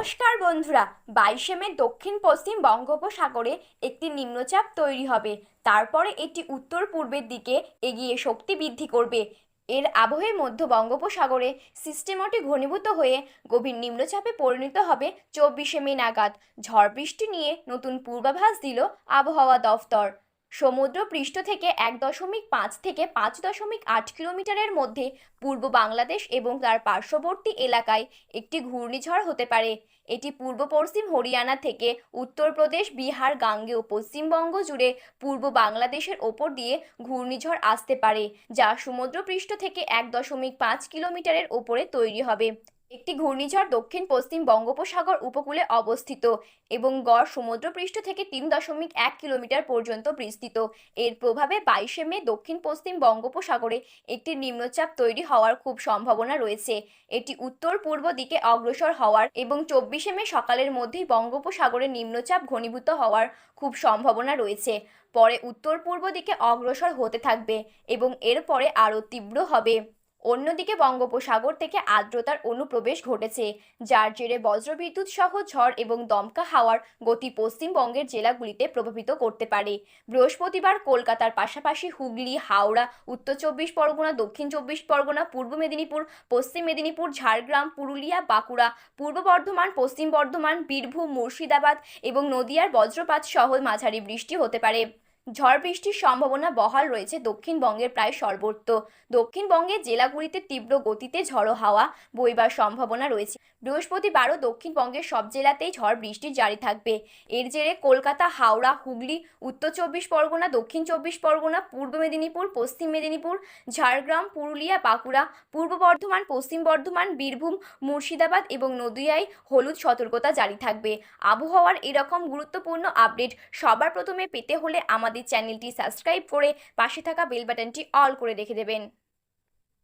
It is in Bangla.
নমস্কার বন্ধুরা, বাইশে মে দক্ষিণ পশ্চিম বঙ্গোপসাগরে একটি নিম্নচাপ তৈরি হবে। তারপরে এটি উত্তর পূর্বের দিকে এগিয়ে শক্তি বৃদ্ধি করবে। এর আবহে মধ্য বঙ্গোপসাগরে সিস্টেমটি ঘনীভূত হয়ে গভীর নিম্নচাপে পরিণত হবে চব্বিশে মে নাগাদ। ঝড় বৃষ্টি নিয়ে নতুন পূর্বাভাস দিল আবহাওয়া দফতর। সমুদ্র পৃষ্ঠ থেকে এক দশমিক পাঁচ থেকে পাঁচ দশমিক আট কিলোমিটারের মধ্যে পূর্ব বাংলাদেশ এবং তার পার্শ্ববর্তী এলাকায় একটি ঘূর্ণিঝড় হতে পারে। এটি পূর্ব পশ্চিম হরিয়ানা থেকে উত্তরপ্রদেশ বিহার গাঙ্গেয় পশ্চিমবঙ্গ জুড়ে পূর্ব বাংলাদেশের ওপর দিয়ে ঘূর্ণিঝড় আসতে পারে, যা সমুদ্রপৃষ্ঠ থেকে এক দশমিক পাঁচ কিলোমিটারের ওপরে তৈরি হবে। একটি ঘূর্ণিঝড় দক্ষিণ পশ্চিম বঙ্গোপসাগর উপকূলে অবস্থিত এবং গড় সমুদ্রপৃষ্ঠ থেকে তিন দশমিক এক কিলোমিটার পর্যন্ত বিস্তৃত। এর প্রভাবে বাইশে মে দক্ষিণ পশ্চিম বঙ্গোপসাগরে একটি নিম্নচাপ তৈরি হওয়ার খুব সম্ভাবনা রয়েছে। এটি উত্তর পূর্ব দিকে অগ্রসর হওয়ার এবং চব্বিশে মে সকালের মধ্যেই বঙ্গোপসাগরে নিম্নচাপ ঘনীভূত হওয়ার খুব সম্ভাবনা রয়েছে। পরে উত্তর পূর্ব দিকে অগ্রসর হতে থাকবে এবং এরপরে আরও তীব্র হবে। অন্যদিকে বঙ্গোপসাগর থেকে আর্দ্রতার অনুপ্রবেশ ঘটেছে, যার জেরে বজ্রবিদ্যুৎ সহ ঝড় এবং দমকা হাওয়ার গতি পশ্চিমবঙ্গের জেলাগুলিতে প্রভাবিত করতে পারে। বৃহস্পতিবার কলকাতার পাশাপাশি হুগলি, হাওড়া, উত্তর চব্বিশ পরগনা, দক্ষিণ চব্বিশ পরগনা, পূর্ব মেদিনীপুর, পশ্চিম মেদিনীপুর, ঝাড়গ্রাম, পুরুলিয়া, বাঁকুড়া, পূর্ব বর্ধমান, পশ্চিম বর্ধমান, বীরভূম, মুর্শিদাবাদ এবং নদিয়ার বজ্রপাত সহ মাঝারি বৃষ্টি হতে পারে। ঝড় বৃষ্টির সম্ভাবনা বহাল রয়েছে দক্ষিণবঙ্গের প্রায় সর্বত্র। দক্ষিণবঙ্গের জেলাগুলিতে তীব্র গতিতে ঝড়ো হাওয়া বইবার সম্ভাবনা রয়েছে। বৃহস্পতিবারও দক্ষিণবঙ্গের সব জেলাতেই ঝড় বৃষ্টি জারি থাকবে। এর জেরে কলকাতা, হাওড়া, হুগলি, উত্তর চব্বিশ পরগনা, দক্ষিণ চব্বিশ পরগনা, পূর্ব মেদিনীপুর, পশ্চিম মেদিনীপুর, ঝাড়গ্রাম, পুরুলিয়া, বাঁকুড়া, পূর্ব বর্ধমান, পশ্চিম বর্ধমান, বীরভূম, মুর্শিদাবাদ এবং নদিয়ায় হলুদ সতর্কতা জারি থাকবে। আবহাওয়ার এরকম গুরুত্বপূর্ণ আপডেট সবার প্রথমে পেতে হলে আমাদের চ্যানেলটি সাবস্ক্রাইব করে পাশে থাকা বেল বাটনটি অল করে রেখে দেবেন।